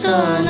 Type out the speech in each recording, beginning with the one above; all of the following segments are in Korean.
so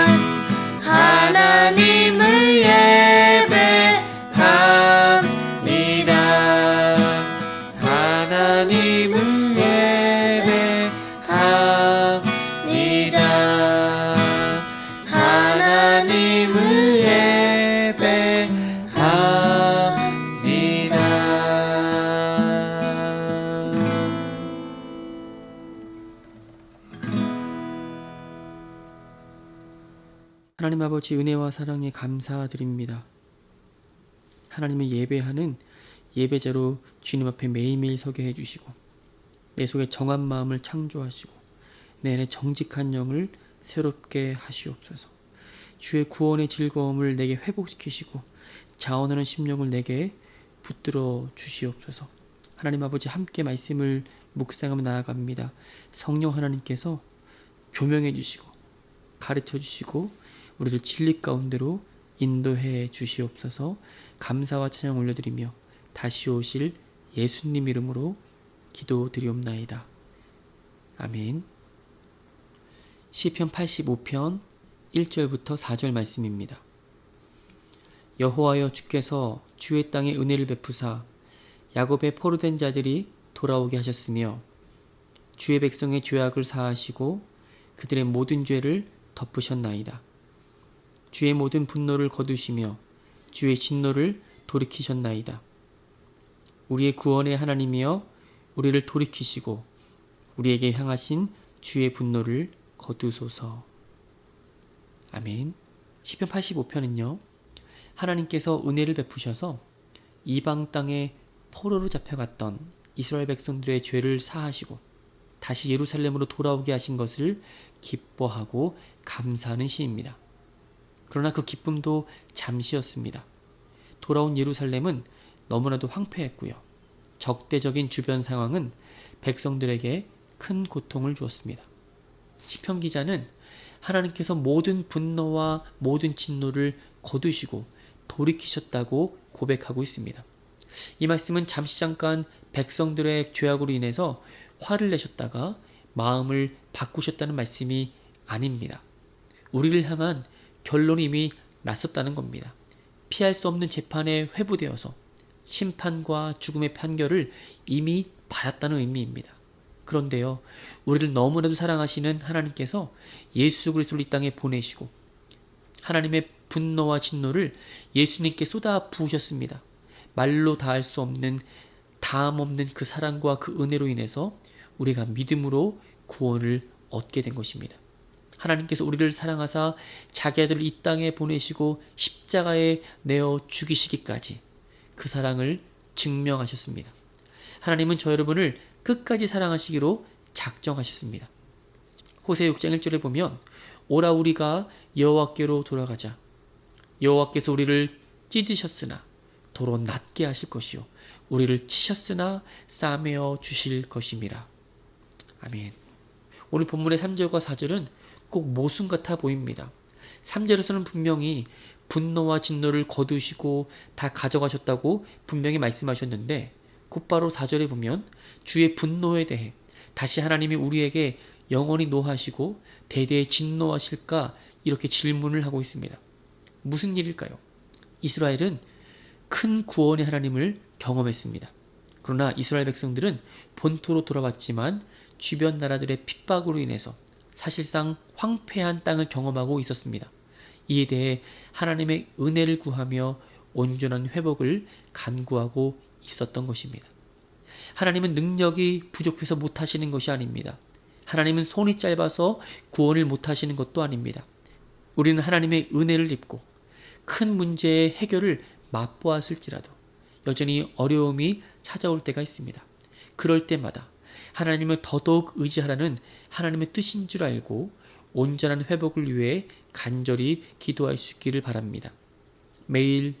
아버지 은혜와 사랑에 감사드립니다. 하나님을 예배하는 예배자로 주님 앞에 매일매일 서게 해주시고 내 속에 정한 마음을 창조하시고 내 안에 정직한 영을 새롭게 하시옵소서. 주의 구원의 즐거움을 내게 회복시키시고 자원하는 심령을 내게 붙들어 주시옵소서. 하나님 아버지 함께 말씀을 묵상하며 나아갑니다. 성령 하나님께서 조명해 주시고 가르쳐 주시고 우리를 진리 가운데로 인도해 주시옵소서 감사와 찬양 올려드리며 다시 오실 예수님 이름으로 기도드리옵나이다. 아멘. 시편 85편 1절부터 4절 말씀입니다. 여호와여 주께서 주의 땅에 은혜를 베푸사 야곱의 포로된 자들이 돌아오게 하셨으며 주의 백성의 죄악을 사하시고 그들의 모든 죄를 덮으셨나이다. 주의 모든 분노를 거두시며 주의 진노를 돌이키셨나이다. 우리의 구원의 하나님이여 우리를 돌이키시고 우리에게 향하신 주의 분노를 거두소서. 아멘. 시편 85편은요. 하나님께서 은혜를 베푸셔서 이방 땅에 포로로 잡혀갔던 이스라엘 백성들의 죄를 사하시고 다시 예루살렘으로 돌아오게 하신 것을 기뻐하고 감사하는 시입니다. 그러나 그 기쁨도 잠시였습니다. 돌아온 예루살렘은 너무나도 황폐했고요. 적대적인 주변 상황은 백성들에게 큰 고통을 주었습니다. 시편 기자는 하나님께서 모든 분노와 모든 진노를 거두시고 돌이키셨다고 고백하고 있습니다. 이 말씀은 잠시 잠깐 백성들의 죄악으로 인해서 화를 내셨다가 마음을 바꾸셨다는 말씀이 아닙니다. 우리를 향한 결론이 이미 났었다는 겁니다. 피할 수 없는 재판에 회부되어서 심판과 죽음의 판결을 이미 받았다는 의미입니다. 그런데요, 우리를 너무나도 사랑하시는 하나님께서 예수 그리스도를 이 땅에 보내시고 하나님의 분노와 진노를 예수님께 쏟아 부으셨습니다. 말로 다할 수 없는 다음 없는 그 사랑과 그 은혜로 인해서 우리가 믿음으로 구원을 얻게 된 것입니다. 하나님께서 우리를 사랑하사 자기 아들을 이 땅에 보내시고 십자가에 내어 죽이시기까지 그 사랑을 증명하셨습니다. 하나님은 저 여러분을 끝까지 사랑하시기로 작정하셨습니다. 호세 6장 1절에 보면 오라 우리가 여호와께로 돌아가자 여호와께서 우리를 찢으셨으나 도로 낮게 하실 것이요 우리를 치셨으나 싸매어 주실 것임이라. 아멘. 오늘 본문의 3절과 4절은 꼭 모순 같아 보입니다. 3절에서는 분명히 분노와 진노를 거두시고 다 가져가셨다고 분명히 말씀하셨는데 곧바로 4절에 보면 주의 분노에 대해 다시 하나님이 우리에게 영원히 노하시고 대대에 진노하실까 이렇게 질문을 하고 있습니다. 무슨 일일까요? 이스라엘은 큰 구원의 하나님을 경험했습니다. 그러나 이스라엘 백성들은 본토로 돌아왔지만 주변 나라들의 핍박으로 인해서 사실상 황폐한 땅을 경험하고 있었습니다. 이에 대해 하나님의 은혜를 구하며 온전한 회복을 간구하고 있었던 것입니다. 하나님은 능력이 부족해서 못하시는 것이 아닙니다. 하나님은 손이 짧아서 구원을 못하시는 것도 아닙니다. 우리는 하나님의 은혜를 입고 큰 문제의 해결을 맛보았을지라도 여전히 어려움이 찾아올 때가 있습니다. 그럴 때마다 하나님을 더더욱 의지하라는 하나님의 뜻인 줄 알고 온전한 회복을 위해 간절히 기도할 수 있기를 바랍니다. 매일,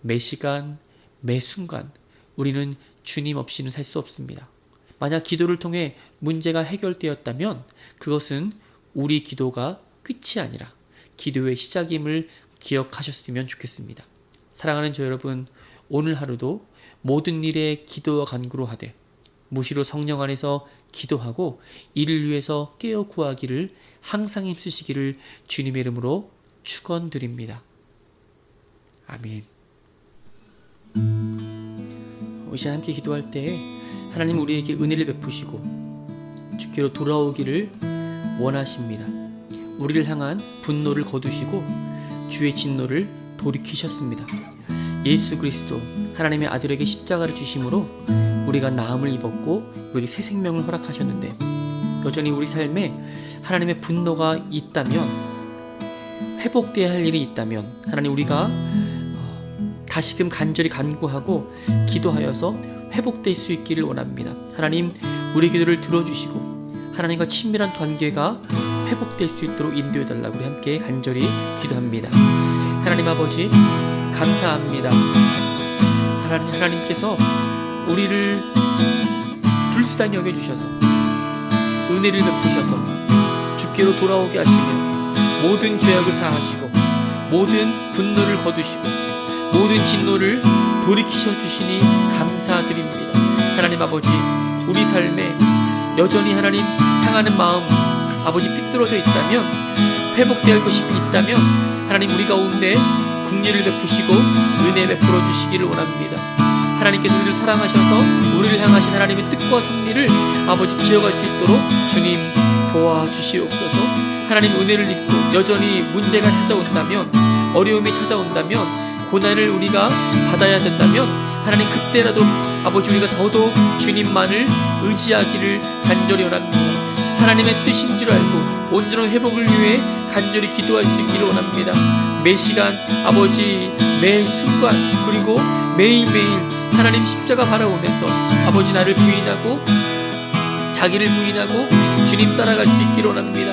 매 시간, 매 순간 우리는 주님 없이는 살 수 없습니다. 만약 기도를 통해 문제가 해결되었다면 그것은 우리 기도가 끝이 아니라 기도의 시작임을 기억하셨으면 좋겠습니다. 사랑하는 저 여러분, 오늘 하루도 모든 일에 기도와 간구로 하되 무시로 성령 안에서 기도하고 이를 위해서 깨어 구하기를 항상 힘쓰시기를 주님의 이름으로 축원드립니다. 아멘. 이 시간 함께 기도할 때 하나님 우리에게 은혜를 베푸시고 주께로 돌아오기를 원하십니다. 우리를 향한 분노를 거두시고 주의 진노를 돌이키셨습니다. 예수 그리스도 하나님의 아들에게 십자가를 주심으로 우리가 나음을 입었고 우리에게 새 생명을 허락하셨는데 여전히 우리 삶에 하나님의 분노가 있다면 회복돼야 할 일이 있다면 하나님 우리가 어, 다시금 간절히 간구하고 기도하여서 회복될 수 있기를 원합니다. 하나님 우리 기도를 들어주시고 하나님과 친밀한 관계가 회복될 수 있도록 인도해 달라고 우리 함께 간절히 기도합니다. 하나님 아버지 감사합니다. 하나님 하나님께서 우리를 불쌍히 여겨 주셔서 은혜를 베푸셔서 주께로 돌아오게 하시며 모든 죄악을 사하시고 모든 분노를 거두시고 모든 진노를 돌이키셔 주시니 감사드립니다. 하나님 아버지 우리 삶에 여전히 하나님 향하는 마음 아버지 삐뚤어져 있다면 회복될 것이 있다면 하나님 우리 가운데 국리를 베푸시고 은혜 베풀어 주시기를 원합니다. 하나님께서 우리를 사랑하셔서 우리를 향하신 하나님의 뜻과 섭리를 아버지 기억할 수 있도록 주님 도와주시옵소서. 하나님 은혜를 입고 여전히 문제가 찾아온다면 어려움이 찾아온다면 고난을 우리가 받아야 된다면 하나님 그때라도 아버지 우리가 더더욱 주님만을 의지하기를 간절히 원합니다. 하나님의 뜻인 줄 알고 온전한 회복을 위해 간절히 기도할 수 있기를 원합니다. 매 시간 아버지 매 순간 그리고 매일매일 하나님 십자가 바라보면서 아버지 나를 부인하고 자기를 부인하고 주님 따라갈 수 있기를 원합니다.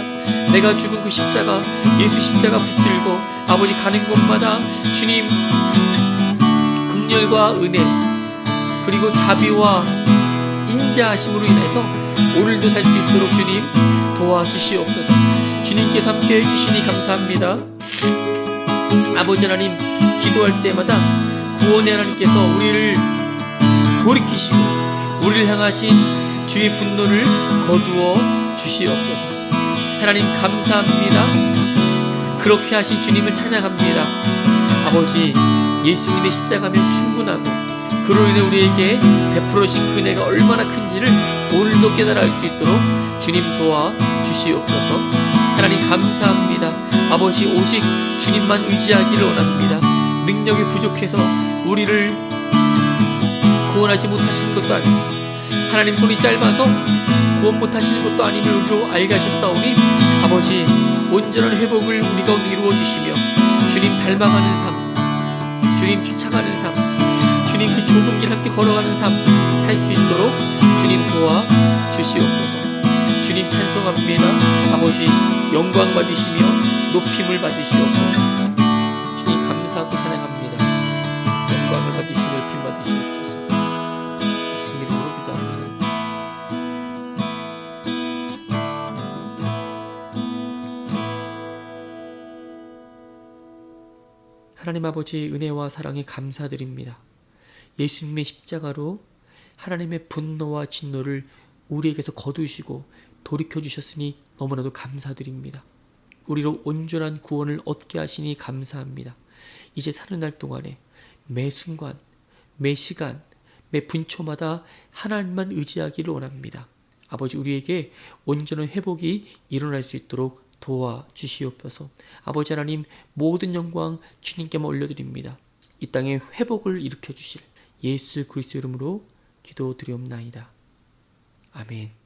내가 죽은 그 십자가 예수 십자가 붙들고 아버지 가는 곳마다 주님 긍휼과 은혜 그리고 자비와 인자하심으로 인해서 오늘도 살 수 있도록 주님 도와주시옵소서. 주님께서 함께 해주시니 감사합니다. 아버지 하나님 기도할 때마다 구원의 하나님께서 우리를 돌이키시고 우리를 향하신 주의 분노를 거두어 주시옵소서. 하나님 감사합니다. 그렇게 하신 주님을 찬양합니다. 아버지 예수님의 십자가면 충분하고 그로 인해 우리에게 베풀어진 은혜가 얼마나 큰지를 오늘도 깨달아 알 수 있도록 주님 도와 주시옵소서. 하나님 감사합니다. 아버지 오직 주님만 의지하기를 원합니다. 능력이 부족해서 우리를 구원하지 못하시는 것도 아니고 하나님 손이 짧아서 구원 못하시는 것도 아님을 우리로 알게 하셨사오니 아버지 온전한 회복을 우리 가운데 이루어 주시며 주님 닮아가는 삶 주님 쫓아가는 삶 주님 그 좁은 길 함께 걸어가는 삶 살 수 있도록 주님 도와 주시옵소서. 주님 찬송합니다. 아버지 영광 받으시며 높임을 받으시옵소서. 주님 감사하고 찬양합니다 영광을 받으시며 높임 받으시옵소서 예수 이름으로 기도합니다 하나님 아버지 은혜와 사랑에 감사드립니다. 예수님의 십자가로 하나님의 분노와 진노를 우리에게서 거두시고 돌이켜 주셨으니 너무나도 감사드립니다. 우리로 온전한 구원을 얻게 하시니 감사합니다. 이제 사는 날 동안에 매 순간, 매 시간, 매 분초마다 하나님만 의지하기를 원합니다. 아버지 우리에게 온전한 회복이 일어날 수 있도록 도와 주시옵소서. 아버지 하나님 모든 영광 주님께만 올려드립니다. 이 땅에 회복을 일으켜 주실 예수 그리스도 이름으로 기도드리옵나이다. 아멘.